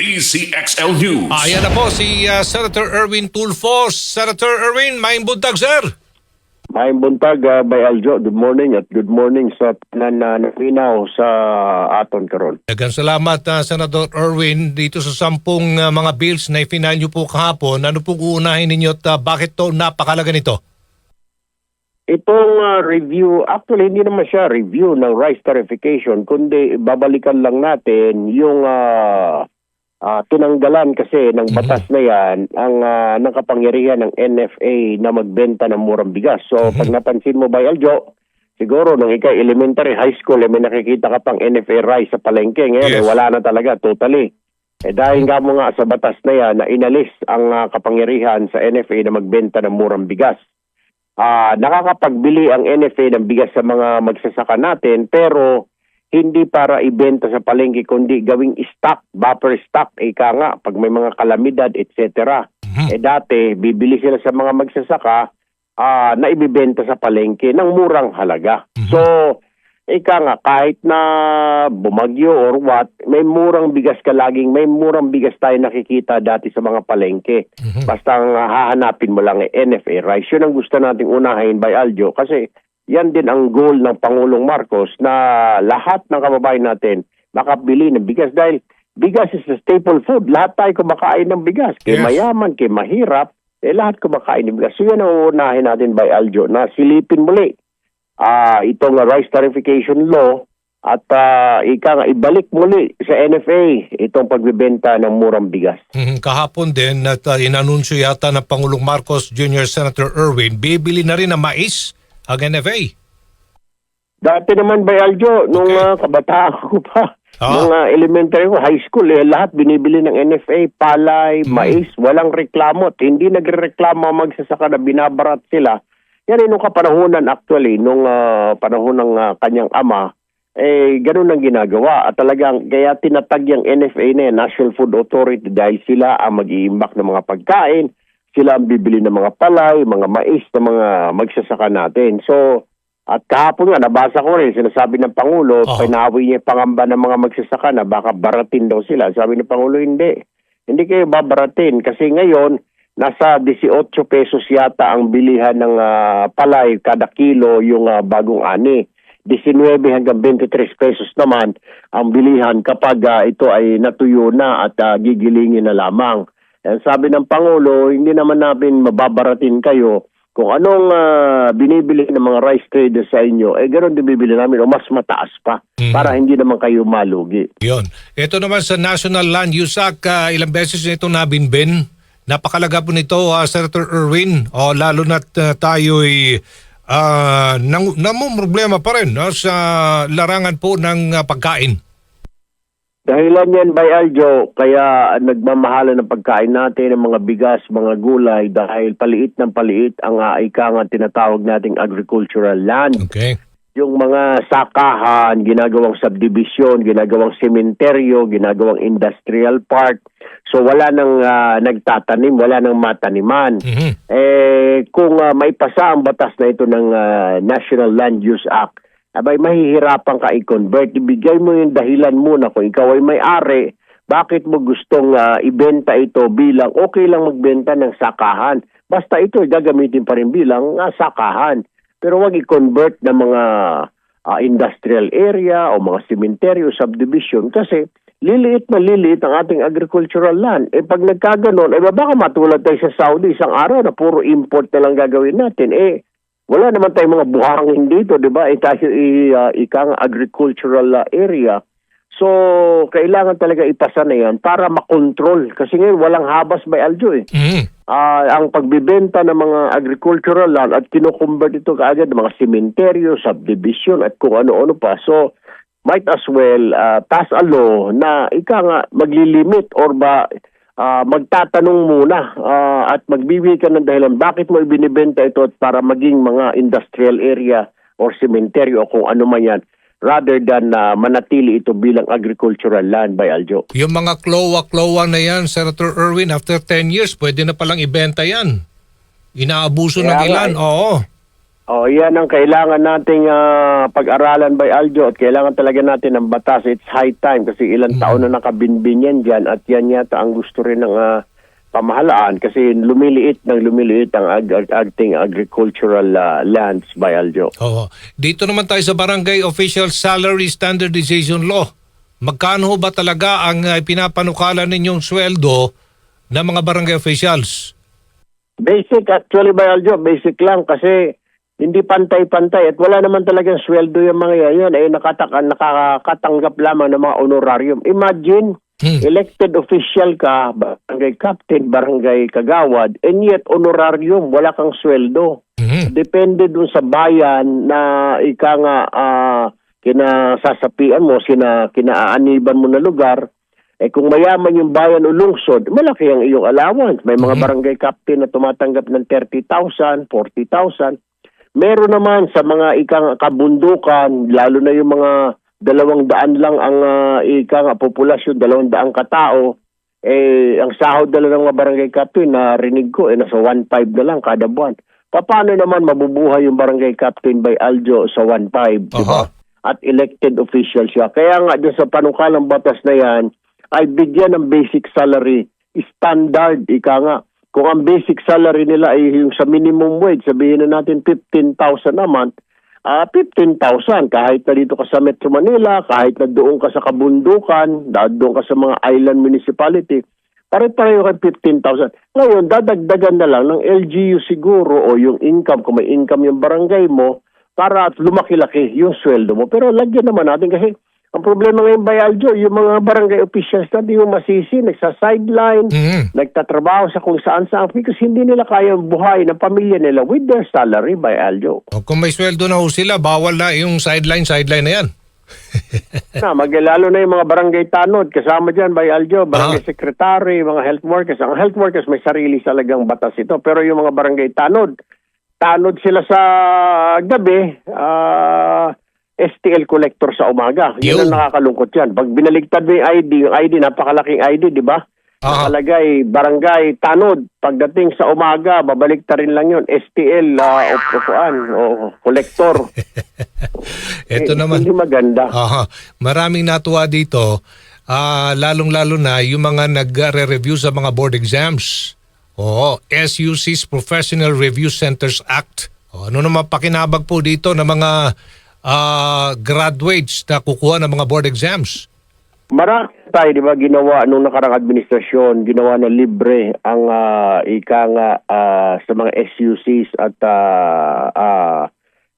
DCXL News. Ayan na po si ah, Senator Erwin Tulfo. Senator Erwin, may buntag, sir. May buntag uh, by Aljo. Good morning at good morning sa tanan na sa aton karon. Dagan salamat, ah, Senator Erwin, dito sa sampung ah, mga bills na ifinal niyo po kahapon. Ano pong uunahin ninyo at ah, bakit to napakalaga nito? Itong uh, review, actually hindi naman siya review ng rice tarification, kundi babalikan lang natin yung uh, uh, tinanggalan kasi ng batas na yan ang uh, ng kapangyarihan ng NFA na magbenta ng murang bigas. So pag napansin mo ba Aljo, siguro nung ikaw elementary high school eh, may nakikita ka pang NFA rice sa palengke. Ngayon Yes. eh, wala na talaga totally. Eh dahil nga mo nga sa batas na yan na inalis ang uh, kapangyarihan sa NFA na magbenta ng murang bigas. Ah, nakakapagbili ang NFA ng bigas sa mga magsasaka natin pero hindi para ibenta sa palengke kundi gawing stock, buffer stock, ika nga, pag may mga kalamidad, etc. Eh dati, bibili sila sa mga magsasaka ah, na ibibenta sa palengke ng murang halaga. So, ika nga, kahit na bumagyo or what, may murang bigas ka laging, may murang bigas tayo nakikita dati sa mga palengke. Basta ang hahanapin mo lang ay NFA rice. Yun ang gusto nating unahin by Aljo kasi yan din ang goal ng Pangulong Marcos na lahat ng kababayan natin makabili ng bigas dahil bigas is a staple food. Lahat tayo kumakain ng bigas. Kay Yes. mayaman, kay mahirap, eh lahat kumakain ng bigas. So yan ang unahin natin by Aljo na silipin muli ah itong uh, rice tarification law at ah, ika nga ibalik muli sa NFA itong pagbebenta ng murang bigas. Mhm, Kahapon din at uh, inanunsyo yata ng Pangulong Marcos Jr. Senator Erwin, bibili na rin ng mais ang NFA. Dati naman by Aljo, nung Okay. ah, kabataan ko pa, Ah. nung ah, elementary ko, high school, eh, lahat binibili ng NFA, palay, Hmm. mais, walang reklamo. At Hindi nagrereklamo ang magsasaka na binabarat sila. Yan ay nung kapanahunan actually, nung ah, panahon ng ah, kanyang ama, eh, ganun ang ginagawa. At talagang, kaya tinatag yung NFA na yan, National Food Authority, dahil sila ang mag-iimbak ng mga pagkain, sila ang bibili ng mga palay, mga mais ng mga magsasaka natin. So, at kahapon nga, nabasa ko rin, sinasabi ng Pangulo, Oo. pinawi niya pangamba ng mga magsasaka na baka baratin daw sila. Sabi ng Pangulo, hindi. Hindi kayo babaratin kasi ngayon, nasa 18 pesos yata ang bilihan ng ah, palay kada kilo yung ah, bagong ani. 19 hanggang 23 pesos naman ang bilihan kapag ah, ito ay natuyo na at ah, gigilingin na lamang. Eh, sabi ng Pangulo, hindi naman namin mababaratin kayo kung anong ah, binibili ng mga rice traders sa inyo, eh ganoon din bibili namin o mas mataas pa Mhm. para hindi naman kayo malugi. Yon. Ito naman sa National Land Use Act, ah, ilang beses na ito nabinbin. Napakalaga po nito, ah, Senator Erwin. O, lalo na't ah, tayo'y uh, nang, problema pa rin no, sa larangan po ng ah, pagkain. Dahilan yan by Aljo, kaya nagmamahala ng pagkain natin ng mga bigas, mga gulay dahil paliit ng paliit ang uh, ika nga tinatawag nating agricultural land. Okay. Yung mga sakahan, ginagawang subdivision, ginagawang sementeryo, ginagawang industrial park. So wala nang ah, nagtatanim, wala nang mataniman. Mhm. Eh kung ah, may pasa ang batas na ito ng ah, National Land Use Act, abay mahihirapan ka i-convert. Ibigay mo yung dahilan muna kung ikaw ay may-ari, bakit mo gustong ah, ibenta ito bilang okay lang magbenta ng sakahan. Basta ito gagamitin pa rin bilang ah, sakahan. Pero wag i-convert ng mga ah, industrial area o mga cementerio subdivision kasi liliit na liliit ang ating agricultural land. Eh pag nagkaganon, eh baka matulad tayo sa Saudi isang araw na puro import na lang gagawin natin. Eh wala naman tayong mga buhangin dito, di ba? Eh tayo i, ah, ikang agricultural ah, area. So, kailangan talaga ipasa na yan para makontrol. Kasi ngayon, walang habas by Aljo eh. Mhm. Ah, ang pagbibenta ng mga agricultural land at kinoconvert ito kaagad ng mga sementeryo, subdivision at kung ano-ano pa. So, might as well uh, pass a law na ika nga maglilimit or ba ah, magtatanong muna ah, at magbibigay ka ng dahilan bakit mo ibinibenta ito at para maging mga industrial area or sementeryo o kung ano man yan rather than na manatili ito bilang agricultural land by Aljo. Yung mga klowa-klowa na yan, Senator Erwin, after 10 years, pwede na palang ibenta yan. Inaabuso ng Kaya nga ilan, eh. oo. Oh, yan ang kailangan nating ah, pag-aralan by Aljo at kailangan talaga natin ng batas. It's high time kasi ilang taon na nakabinbin yan dyan at yan yata ang gusto rin ng ah, pamahalaan kasi lumiliit ng lumiliit ang ag- ag- ating agricultural ah, lands by Aljo. Oo. Dito naman tayo sa Barangay Official Salary Standardization Law. Magkano ba talaga ang uh, pinapanukala ninyong sweldo ng mga barangay officials? Basic actually by Aljo, basic lang kasi hindi pantay-pantay at wala naman talagang sweldo yung mga yan. Yan ay nakataka, nakakatanggap lamang ng mga honorarium. Imagine, Hmm. elected official ka, barangay captain, barangay kagawad, and yet honorarium, wala kang sweldo. Mhm. Depende dun sa bayan na ika nga ah, kinasasapian mo, sina, kinaaniban mo na lugar, eh kung mayaman yung bayan o lungsod, malaki ang iyong allowance. May mga Mhm. barangay captain na tumatanggap ng 30,000, 40,000. Meron naman sa mga ikang kabundukan, lalo na yung mga dalawang daan lang ang ah, ika nga populasyon, dalawang daang katao, eh, ang sahod na lang ng mga barangay captain na rinig ko, eh, nasa 1.5 na lang kada buwan. Paano naman mabubuhay yung barangay captain by Aljo sa 1.5, di ba? Aha. At elected official siya. Kaya nga dyan sa panukalang batas na yan, ay bigyan ng basic salary standard, ika nga. Kung ang basic salary nila ay yung sa minimum wage, sabihin na natin 15,000 a month, ah 15,000 kahit na dito ka sa Metro Manila, kahit na doon ka sa kabundukan, doon ka sa mga island municipality, pare-pareho kay 15,000. Ngayon, dadagdagan na lang ng LGU siguro o yung income, kung may income yung barangay mo, para lumaki-laki yung sweldo mo. Pero lagyan naman natin kasi ang problema ngayon by Aljo, yung mga barangay officials na di mo masisi, nagsa-sideline, Mhm. nagtatrabaho sa kung saan saan because hindi nila kaya buhay ng pamilya nila with their salary by Aljo. O kung may sweldo na ho sila, bawal na yung sideline, sideline na yan. na, maglalo na yung mga barangay tanod, kasama dyan by Aljo, barangay Ah. secretary, mga health workers. Ang health workers may sarili talagang batas ito, pero yung mga barangay tanod, tanod sila sa gabi, ah, STL collector sa umaga. Yun ang nakakalungkot yan. Pag binaligtad mo yung ID, yung ID, napakalaking ID, di ba? Aha. Nakalagay, barangay, tanod. Pagdating sa umaga, babalik ta rin lang yun. STL, uh, upuan, o collector. Ito Eh, naman. Hindi maganda. Aha. Maraming natuwa dito, ah, lalong-lalo na yung mga nagre-review sa mga board exams. Oo, SUC's Professional Review Centers Act. O, ano naman pakinabag po dito ng mga ah, graduates na kukuha ng mga board exams? Marami tayo, di ba, ginawa nung nakarang administrasyon, ginawa na libre ang ah, ika nga ah, sa mga SUCs at ah, ah,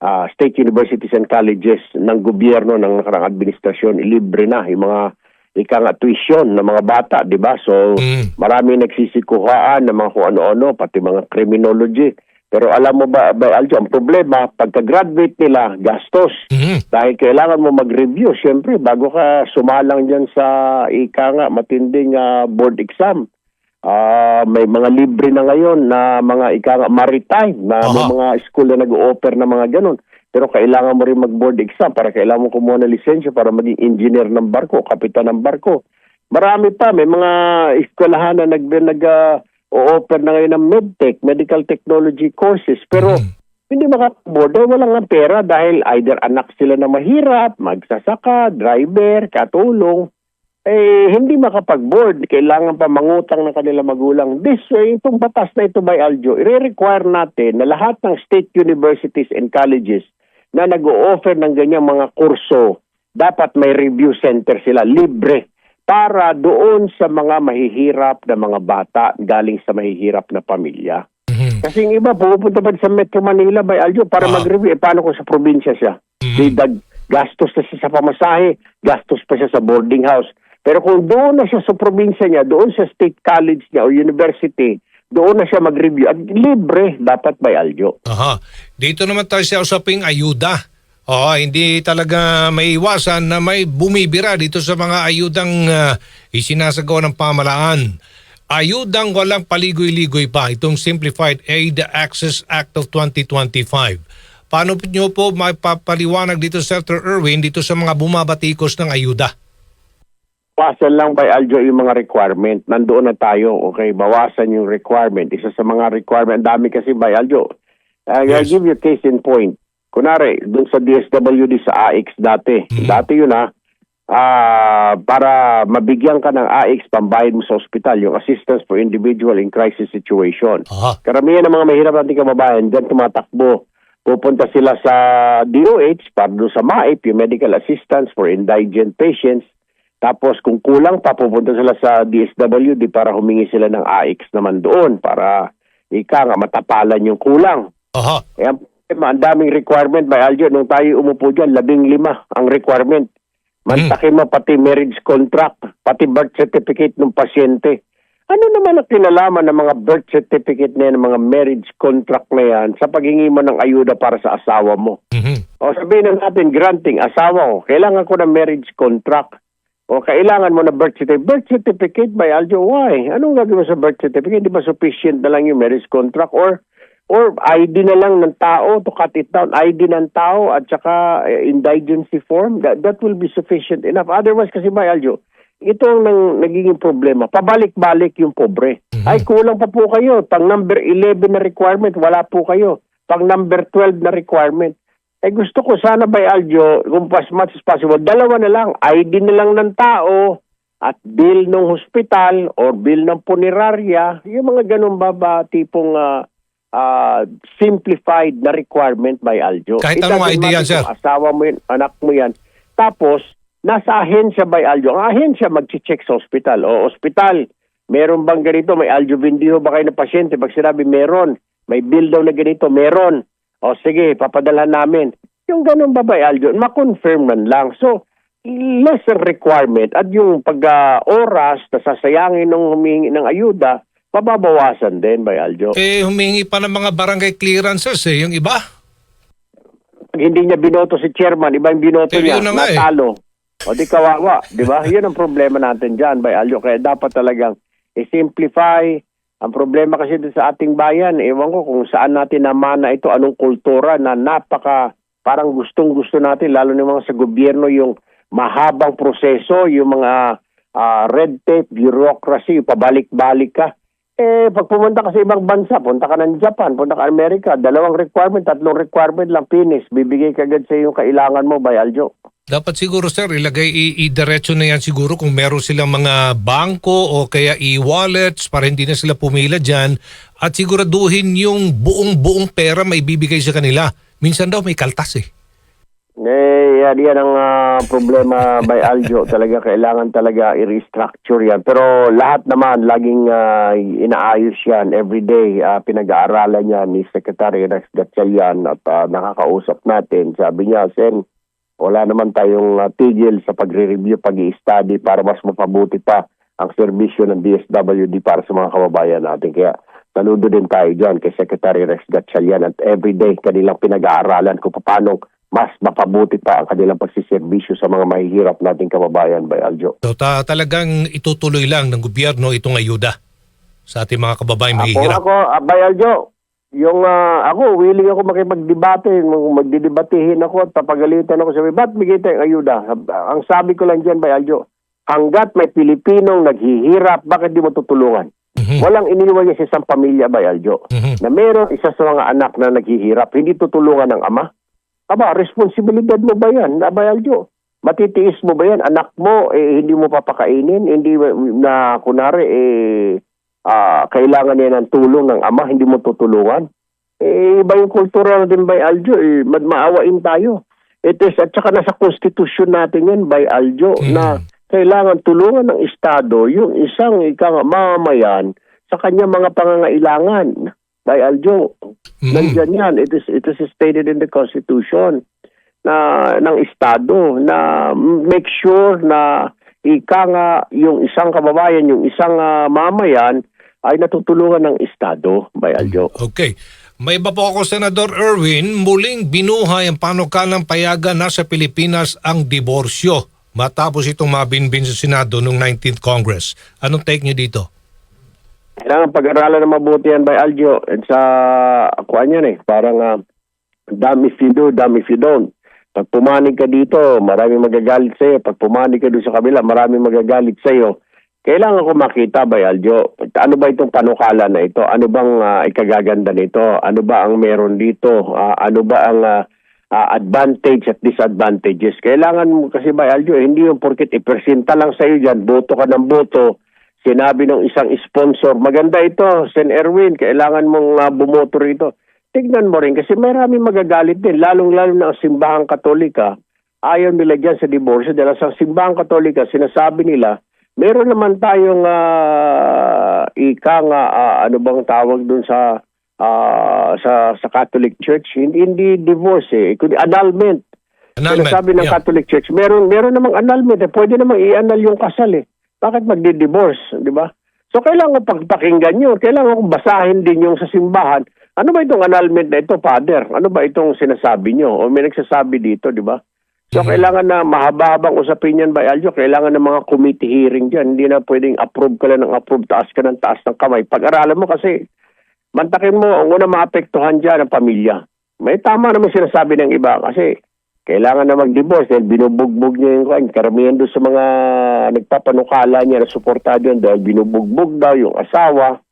ah, state universities and colleges ng gobyerno ng nakarang administrasyon, libre na yung mga ika nga tuition ng mga bata, di ba? So, Mm. marami nagsisikuhaan ng mga kung ano-ano, pati mga criminology. Pero alam mo ba, ba Aljo, ang problema, pagka-graduate nila, gastos. Mhm. Dahil kailangan mo mag-review, siyempre, bago ka sumalang dyan sa ika nga, matinding ah, board exam. Ah, may mga libre na ngayon na mga ika nga, maritime, na may Aha. mga school na nag-offer na mga ganun. Pero kailangan mo rin mag-board exam para kailangan mo kumuha ng lisensya para maging engineer ng barko, kapitan ng barko. Marami pa, may mga eskwelahan na nag, nag ah, o-offer na ngayon ng medtech, medical technology courses. Pero Mhm. hindi makakaboard dahil walang nga pera dahil either anak sila na mahirap, magsasaka, driver, katulong. Eh, hindi makapag-board. Kailangan pa mangutang ng kanilang magulang. This way, itong batas na ito by Aljo, i-require natin na lahat ng state universities and colleges na nag-o-offer ng ganyang mga kurso, dapat may review center sila, libre, para doon sa mga mahihirap na mga bata galing sa mahihirap na pamilya. Mhm. Kasi yung iba, pupunta pa sa Metro Manila by Aljo para Ah. mag-review. Eh, paano kung sa probinsya siya? Mhm. Di dag, gastos na siya sa pamasahe, gastos pa siya sa boarding house. Pero kung doon na siya sa probinsya niya, doon sa state college niya o university, doon na siya mag-review. At libre, dapat by Aljo. Aha. Dito naman tayo sa usaping ayuda. Oo, hindi talaga may iwasan na may bumibira dito sa mga ayudang uh, isinasagawa ng pamalaan. Ayudang walang paligoy-ligoy pa, itong Simplified Aid Access Act of 2025. Paano nyo po mapapaliwanag dito, Senator Erwin, dito sa mga bumabatikos ng ayuda? Bawasan lang by Aljo yung mga requirement. Nandoon na tayo, okay? Bawasan yung requirement. Isa sa mga requirement, ang dami kasi by Aljo. Uh, I'll Yes. give you a case in point. Kunari, dun sa DSWD sa AX dati. Mhm. Dati yun ha. Ah, para mabigyan ka ng AX pambayad mo sa ospital, yung Assistance for Individual in Crisis Situation. Aha. Karamihan ng mga mahirap nating kababayan, dyan tumatakbo. Pupunta sila sa DOH para doon sa MAIP, yung Medical Assistance for Indigent Patients. Tapos kung kulang pa, pupunta sila sa DSWD para humingi sila ng AX naman doon para ika nga matapalan yung kulang. Aha. Eh, ang daming requirement by Aljo. Nung tayo umupo dyan, labing lima ang requirement. Mantakin mo pati marriage contract, pati birth certificate ng pasyente. Ano naman ang kinalaman ng mga birth certificate na yan, ng mga marriage contract na yan sa paghingi mo ng ayuda para sa asawa mo? Mhm. O sabihin na natin, granting, asawa ko, kailangan ko ng marriage contract. O kailangan mo na birth certificate. Birth certificate by Aljo, why? Anong gagawin mo sa birth certificate? Di ba sufficient na lang yung marriage contract? Or or ID na lang ng tao to cut it down. ID ng tao at saka eh, indigency form. That, that will be sufficient enough. Otherwise kasi by Aljo, ito ang nang, nagiging problema. Pabalik-balik yung pobre. Mhm. Ay, kulang pa po kayo. Pang number 11 na requirement, wala po kayo. Pang number 12 na requirement. Eh gusto ko sana by Aljo, kung as much as possible, dalawa na lang. ID na lang ng tao at bill ng hospital or bill ng punerarya. Yung mga ganun ba ba tipong ah, ah, simplified na requirement by Aljo. Kahit It anong ID yan, sir. Asawa mo yan, anak mo yan. Tapos, nasa ahensya by Aljo. Ang ahensya mag-check sa hospital. O, hospital, meron bang ganito? May Aljo Vindio ba kayo na pasyente? Pag sinabi meron, may bill daw na ganito, meron. O sige, papadalhan namin. Yung ganun ba by Aljo? Ma-confirm man lang. So, lesser requirement at yung pag-oras na sasayangin ng humingi ng ayuda, mababawasan din by Aljo. Eh, humingi pa ng mga barangay clearances eh, yung iba. Hindi niya binoto si chairman, iba yung binoto Eh, niya, yun na eh. natalo. O di kawawa, di ba? Yun ang problema natin dyan, by Aljo. Kaya dapat talagang i-simplify. Ang problema kasi dito sa ating bayan, ewan ko kung saan natin namana ito, anong kultura na napaka, parang gustong-gusto natin, lalo na mga sa gobyerno, yung mahabang proseso, yung mga ah, red tape, bureaucracy, pabalik-balik ka. Eh, pag pumunta ka sa ibang bansa, punta ka ng Japan, punta ka Amerika, dalawang requirement, tatlong requirement lang, finish. Bibigay ka agad sa yung kailangan mo, by Aljo. Dapat siguro sir, ilagay i-diretso na yan siguro kung meron silang mga bangko o kaya e-wallets para hindi na sila pumila dyan at siguraduhin yung buong-buong pera may bibigay sa kanila. Minsan daw may kaltas eh. Eh, yan, yan ang ah, problema by Aljo. Talaga, kailangan talaga i-restructure yan. Pero lahat naman, laging ah, inaayos yan. Every day, ah, pinag-aaralan yan ni Secretary Rex Gatchalian at ah, nakakausap natin. Sabi niya, Sen, wala naman tayong ah, tigil sa pagre-review, pag study para mas mapabuti pa ang serbisyo ng DSWD para sa mga kababayan natin. Kaya saludo din tayo dyan kay Secretary Rex Gatchalian at everyday kanilang pinag-aaralan kung paano mas mapabuti pa ang kanilang pagsiservisyo sa mga mahihirap nating kababayan by Aljo. So ta- talagang itutuloy lang ng gobyerno itong ayuda sa ating mga kababaeng Ako, mahihirap. ako, ah, by Aljo, yung ah, ako, willing ako makipagdebate, mag- magdidebatehin ako at papagalitan ako sabi, ba't bigay tayong ayuda? Ang sabi ko lang dyan by Aljo, hanggat may Pilipinong naghihirap, bakit di mo tutulungan? Mhm. Walang iniwan niya sa isang pamilya by Aljo. Mhm. na meron isa sa mga anak na naghihirap, hindi tutulungan ng ama? Aba, responsibilidad mo ba yan, Abayaljo? Matitiis mo ba yan? Anak mo, eh, hindi mo papakainin? Hindi na, kunari, eh, ah, kailangan niya ng tulong ng ama, hindi mo tutulungan? Eh, iba yung kultura natin by Aljo, eh, maawain tayo. It is, at saka nasa konstitusyon natin yan by Aljo, na kailangan tulungan ng Estado yung isang ikang mamamayan sa kanya mga pangangailangan. By Aljo, Mhm. Nandyan yan. It is, it is stated in the Constitution na ng Estado na make sure na ika nga yung isang kababayan, yung isang ah, mamayan ay natutulungan ng Estado by Aljo. Okay. May iba po ako, Senador Erwin, muling binuhay ang panukalang payagan na sa Pilipinas ang diborsyo matapos itong mabinbin sa Senado noong 19th Congress. Anong take niyo dito? Kailangan pag-aralan na mabuti yan by Aljo. At sa kuan yan eh, parang uh, damn if you do, damn if you don't. Pag pumanig ka dito, maraming magagalit sa'yo. Pag pumanig ka doon sa kabila, maraming magagalit sa'yo. kailangan ko makita ba, Aljo, ano ba itong panukala na ito? Ano bang ah, ikagaganda nito? Ano ba ang meron dito? Ah, ano ba ang ah, ah, advantage at disadvantages? Kailangan mo kasi ba, Aljo, hindi yung porkit ipresenta lang sa'yo dyan, boto ka ng boto, sinabi ng isang sponsor, maganda ito, Sen Erwin, kailangan mong ah, bumoto rito. Tignan mo rin kasi marami magagalit din, lalong-lalo na ang simbahang katolika, ayaw nila dyan sa divorce dahil sa simbahang katolika, sinasabi nila, meron naman tayong ah, ika nga, ah, ano bang tawag dun sa ah, sa sa Catholic Church, hindi, hindi divorce eh, kundi annulment. Annulment. Sinasabi ng Yeah. Catholic Church, meron meron namang annulment, eh, pwede namang i-annul yung kasal eh. Bakit magdi-divorce, di ba? So kailangan pagpakinggan yun, kailangan basahin din yung sa simbahan. Ano ba itong annulment na ito, Father? Ano ba itong sinasabi nyo? O may nagsasabi dito, di ba? So Mhm. kailangan na mahaba-habang usapin yan by Aljo, kailangan ng mga committee hearing dyan. Hindi na pwedeng approve ka lang ng approve, taas ka ng taas ng kamay. Pag-aralan mo kasi, mantakin mo, ang una maapektuhan dyan ang pamilya. May tama naman sinasabi ng iba kasi kailangan na mag-divorce dahil binubugbog niya yung kwan. Karamihan doon sa mga nagpapanukala niya na suportado yun dahil binubugbog daw yung asawa.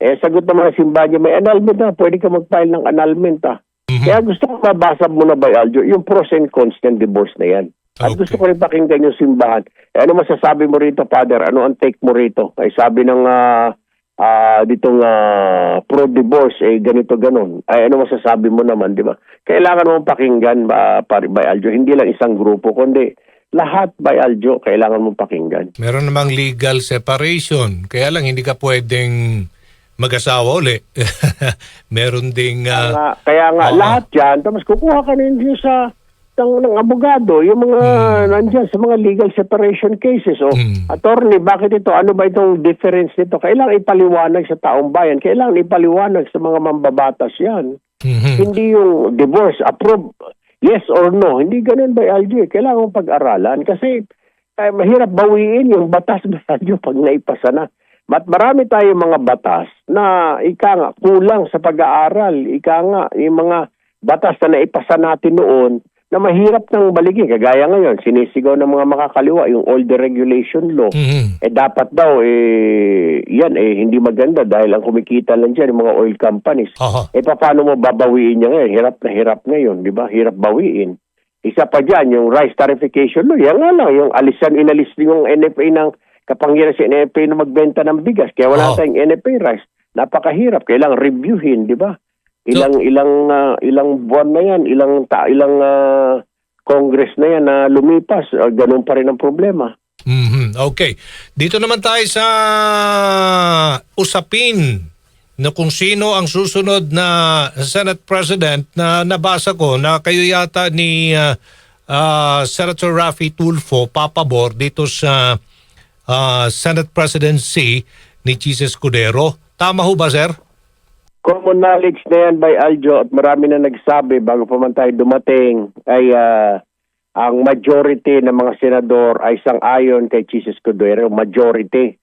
Eh, sagot ng mga simbahan niya, may annulment na, pwede ka mag-file ng annulment ah. Mhm. Kaya gusto ko mabasa muna by Aljo, yung pros and cons ng divorce na yan. At Okay. gusto ko rin pakinggan yung simbahan. Eh, ano masasabi mo rito, Father? Ano ang take mo rito? Ay sabi ng ah ah, ditong ah, pro-divorce, eh ganito ganon. Ay ano masasabi mo naman, di ba? Kailangan mo pakinggan ba, pare, by Aljo. Hindi lang isang grupo, kundi lahat by Aljo, kailangan mo pakinggan. Meron namang legal separation. Kaya lang hindi ka pwedeng mag-asawa uli. Meron ding Kaya ah, nga, kaya nga Oo. lahat yan, tapos kukuha ka yung sa ng, ng abogado, yung mga nandyan sa mga legal separation cases. O, Mm. attorney, bakit ito? Ano ba itong difference nito? Kailangan ipaliwanag sa taong bayan. Kailangan ipaliwanag sa mga mambabatas yan. mhm. Hindi yung divorce, approve, yes or no. Hindi ganun ba, LG? Kailangan pag-aralan kasi eh, mahirap bawiin yung batas ba, pag naipasa na. Mat marami tayong mga batas na ika nga kulang sa pag-aaral. Ika nga yung mga batas na naipasa natin noon na mahirap nang baligin. Kagaya ngayon, sinisigaw ng mga makakaliwa yung old deregulation law. Mhm. Eh dapat daw eh yan eh hindi maganda dahil ang kumikita lang diyan yung mga oil companies. Aha. Eh paano mo babawiin niya ngayon? Hirap na hirap ngayon, di ba? Hirap bawiin. Isa pa dyan, yung rice tarification law. Yan nga lang, yung alisan, inalis yung NFA ng kapangyarihan sa NFA na magbenta ng bigas. Kaya wala Oo. tayong NFA rice. Napakahirap. Kailangan reviewin, di ba? Ilang ilang ah, ilang buwan na yan, ilang ta, ilang ah, congress na yan na lumipas, Ah, ganun pa rin ang problema. Mhm. Okay. Dito naman tayo sa usapin na kung sino ang susunod na Senate President na nabasa ko na kayo yata ni ah, ah, Senator Raffy Tulfo papabor dito sa ah, Senate presidency ni Jesus Escudero. Tama ho ba, sir? Common knowledge na yan by Aljo at marami na nagsabi bago pa man tayo dumating ay ah, ang majority ng mga senador ay sang-ayon kay Jesus Escudero, majority.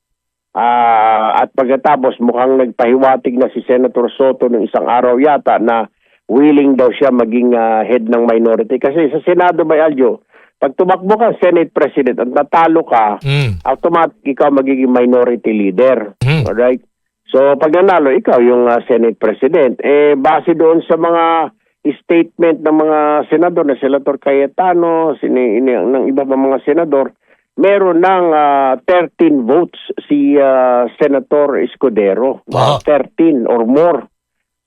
Ah, at pagkatapos mukhang nagpahiwatig na si Senator Soto ng isang araw yata na willing daw siya maging ah, head ng minority. Kasi sa Senado by Aljo, pag tumakbo ka Senate President at natalo ka, Mm. automatic ikaw magiging minority leader. Mhm. Alright? So pag nanalo, ikaw yung ah, Senate President. Eh, base doon sa mga statement ng mga senador na Senator Cayetano, sini, ini, ng iba pa mga senador, meron ng ah, 13 votes si ah, Senator Escudero. Ah. 13 or more.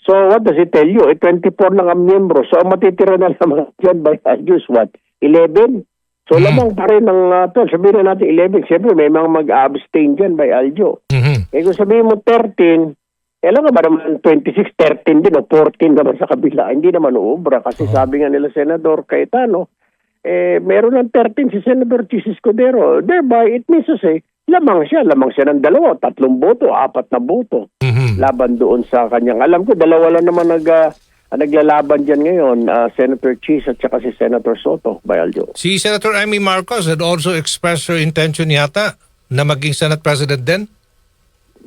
So what does it tell you? Eh, 24 lang ang miyembro. So ang matitira na lamang dyan by Agius, what? 11? So Hmm. lamang pa rin ng uh, 12. Sabihin na natin 11. Siyempre may mga mag-abstain dyan by Aljo. Eh kung sabihin mo 13, kailan ka ba naman 26, 13 din o 14 naman sa kabila? Hindi naman uubra kasi sabi nga nila Senador Cayetano, eh meron ng 13 si Senador Jesus Cordero. Thereby, it means to say, lamang siya. Lamang siya ng dalawa, tatlong boto, apat na boto Mhm. laban doon sa kanyang. Alam ko, dalawa lang naman nag, ah, naglalaban dyan ngayon, ah, Senator Cheese at saka si Senator Soto, Bayaljo. Si Senator Amy Marcos had also expressed her intention yata na maging Senate President din.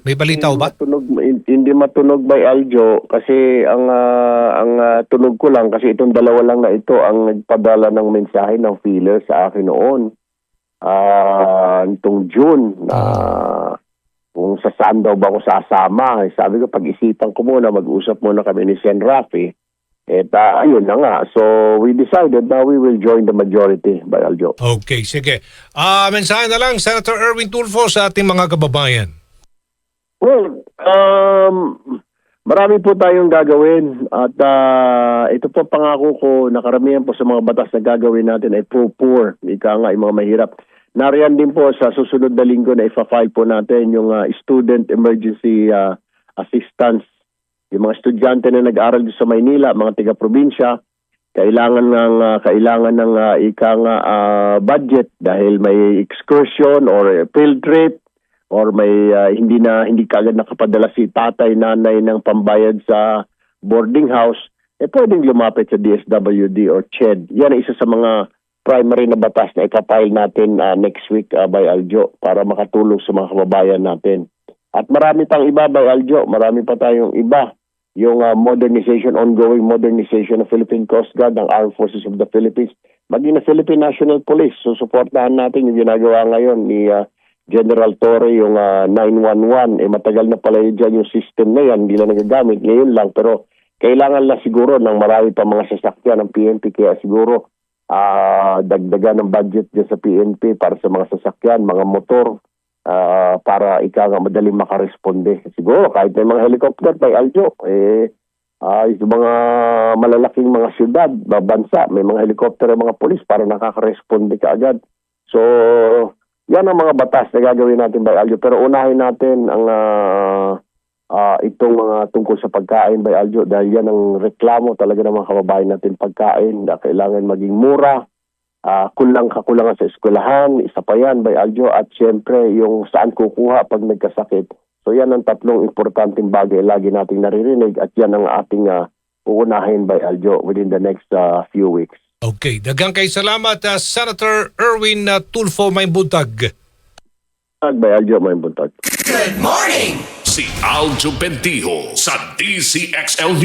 May balita ho ba? Matunog, hindi matunog by Aljo kasi ang ah, ang ah, tunog ko lang kasi itong dalawa lang na ito ang nagpadala ng mensahe ng feeler sa akin noon. ah nitong June na kung sa saan daw ba ako sasama. Eh, sabi ko, pag-isipan ko muna, mag-usap muna kami ni Sen. Rafi. At ayun na nga. So we decided na we will join the majority by Aljo. Okay, sige. Ah, mensahe na lang, Senator Erwin Tulfo sa ating mga kababayan. Um, marami po tayong gagawin at ah, ito po pangako ko na karamihan po sa mga batas na gagawin natin ay pro-poor. Ika nga, yung mga mahirap. Nariyan din po sa susunod na linggo na ifa-file po natin yung ah, Student Emergency ah, Assistance. Yung mga estudyante na nag-aral sa Maynila, mga tiga-probinsya, kailangan ng ah, kailangan ng ah, ika nga ah, budget dahil may excursion or field trip or may ah, hindi na hindi kaagad nakapadala si tatay nanay ng pambayad sa boarding house eh pwedeng lumapit sa DSWD or CHED. Yan ay isa sa mga primary na batas na ipapile natin ah, next week ah, by Aljo para makatulong sa mga kababayan natin. At marami pang iba by Aljo, marami pa tayong iba. Yung ah, modernization, ongoing modernization ng Philippine Coast Guard, ng Armed Forces of the Philippines, maging na Philippine National Police. So suportahan natin yung ginagawa ngayon ni ah, General Torre yung ah, 911. Eh matagal na pala yun dyan yung system na yan, hindi na nagagamit. Ngayon lang, pero kailangan lang siguro ng marami pa mga sasakyan ng PNP kaya siguro ah dagdagan ng budget dyan sa PNP para sa mga sasakyan, mga motor ah, para ika nga madaling makaresponde. Siguro kahit may mga helicopter may Aljo, eh ah yung mga malalaking mga syudad, ba- bansa, may mga helicopter mga polis para nakakaresponde ka agad. So, yan ang mga batas na gagawin natin by Aljo. Pero unahin natin ang ah, ah, itong mga tungkol sa pagkain by Aljo dahil yan ang reklamo talaga ng mga kababayan natin pagkain na kailangan maging mura, ah, kulang kakulangan sa eskwelahan, isa pa yan by Aljo at syempre yung saan kukuha pag nagkasakit. So yan ang tatlong importanteng bagay lagi nating naririnig at yan ang ating ah, uunahin by Aljo within the next ah, few weeks. Okay, dagang kay salamat, ah, Senator Erwin ah, Tulfo Maybuntag. By Aljo, may buntag. Si Aljo Bendijo sa DCXL News.